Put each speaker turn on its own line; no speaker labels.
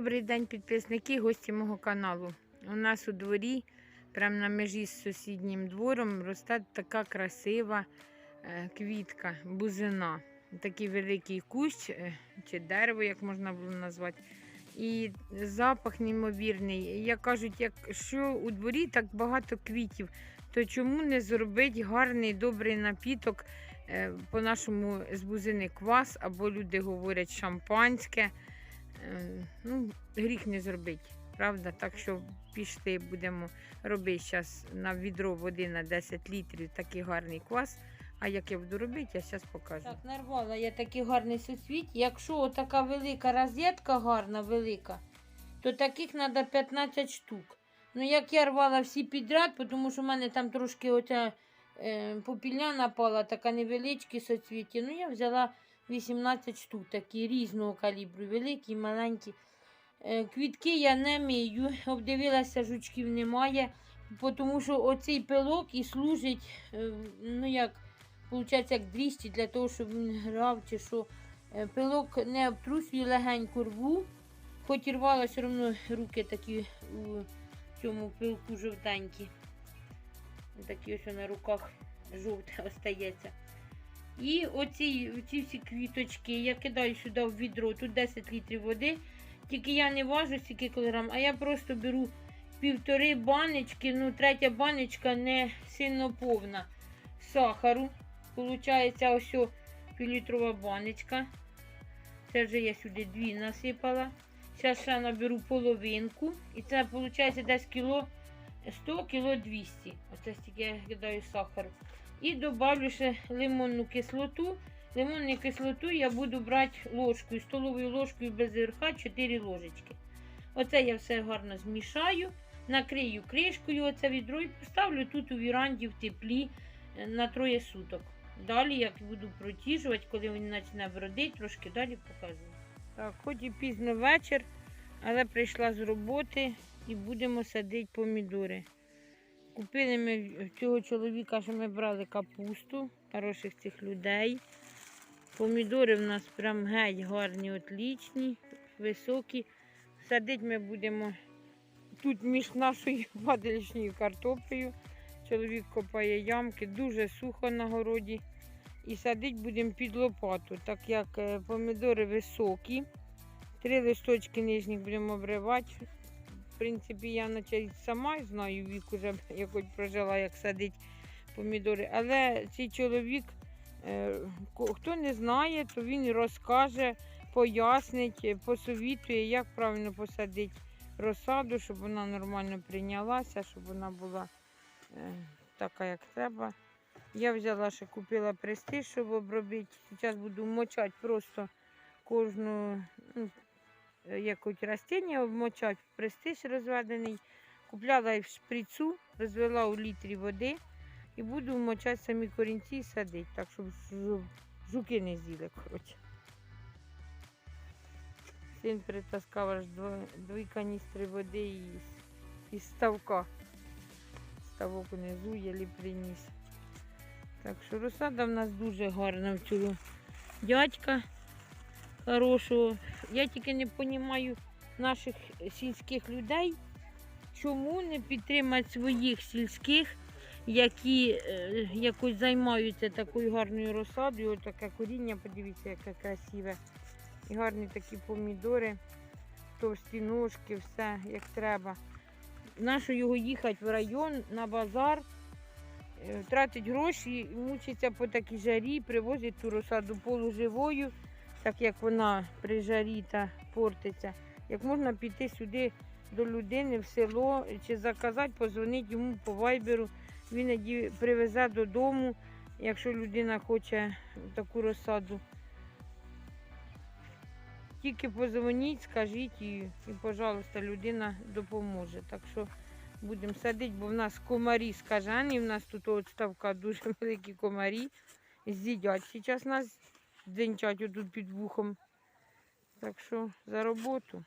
Добрий день, підписники, гості мого каналу. У нас у дворі, прямо на межі з сусіднім двором, росте така красива е, квітка, бузина. Такий великий кущ е, чи дерево, як можна було назвати. І запах неймовірний. Як кажуть, якщо у дворі так багато квітів, то чому не зробити гарний добрий напіток е, по-нашому з бузини квас, або люди говорять шампанське. Е, Ну, гріх не зробить, правда? Так що пішли, будемо робити зараз на відро води на 10 літрів такий гарний квас. А як я буду робити, я зараз покажу.
Так, нарвала я такий гарний суцвіт. Якщо така велика розетка гарна, велика, то таких треба 15 штук. Ну, як я рвала всі підряд, тому що в мене там трошки оця е, попілля напала, така невеличкі соцвіті. Ну, я взяла 18 штук, такі різного калібру, великі, маленькі. Е, квітки я не мию, обдивилася, жучків немає, тому що оцей пилок і служить, е, ну як. Получається, як 200 для того, щоб він грав чи що. Е, Пилок не обтрусює легенько рву. Хоч і рвала, все одно руки такі у цьому пилку жовтенькі. Такі ось на руках жовте остається. І оці, оці всі квіточки я кидаю сюди в відро. Тут 10 літрів води. Тільки я не важу стільки кілограм, а я просто беру півтори баночки, ну третя баночка не сильно повна сахару. Получається ось півлітрова баночка. Це вже я сюди дві насипала. Зараз ще наберу половинку. І це виходить десь кіло 100 кіло 200. Оце стільки я кидаю сахару. І додавлю ще лимонну кислоту. Лимонну кислоту я буду брати ложкою, столовою ложкою без верха 4 ложечки. Оце я все гарно змішаю, накрию кришкою оце відро і поставлю тут у віранді в теплі е, на троє суток. Далі як буду протіжувати, коли він почне бродити, трошки далі показую.
Так, хоч і пізно вечір, але прийшла з роботи і будемо садити помідори. Купили ми в цього чоловіка, що ми брали капусту, хороших цих людей. Помідори в нас прям геть гарні, отлічні, високі. Садити ми будемо тут між нашою падалічною картоплею. Чоловік копає ямки, дуже сухо на городі. І садити будемо під лопату, так як е, помідори високі. Три листочки нижніх будемо обривати. Принципі, я наче сама знаю, вік уже якось прожила, як садить помідори. Але цей чоловік, е, хто не знає, то він розкаже, пояснить, посовітує, як правильно посадити розсаду, щоб вона нормально прийнялася, щоб вона була е, така, як треба. Я взяла ще купила престиж, щоб обробити. Зараз буду мочати просто кожну ну, якось растіння обмочати в престиж розведений. Купляла і в шприцу, розвела у літрі води і буду мочати самі корінці і садити, так щоб жуки не з'їли. коротше. Син притаскав аж дві каністри води із, із ставка. Ставок унизу єлі приніс. Так що розсада в нас дуже гарна в цього дядька хорошого. Я тільки не розумію наших сільських людей, чому не підтримати своїх сільських, які е, якось займаються такою гарною розсадою. Ось таке коріння, подивіться, яке красиве. І гарні такі помідори, товсті ножки, все як треба. Нащо його їхати в район на базар? е, тратить гроші, мучиться по такій жарі, привозить ту розсаду полуживою, так як вона при жарі та портиться. Як можна піти сюди до людини в село чи заказати, позвонити йому по вайберу, він привезе додому, якщо людина хоче таку розсаду. Тільки позвоніть, скажіть і, і, пожалуйста, людина допоможе. Так що будемо садити, бо в нас комарі скажені, в нас тут от ставка дуже великі комарі. З'їдять зараз нас динчать отут під вухом. Так що за роботу.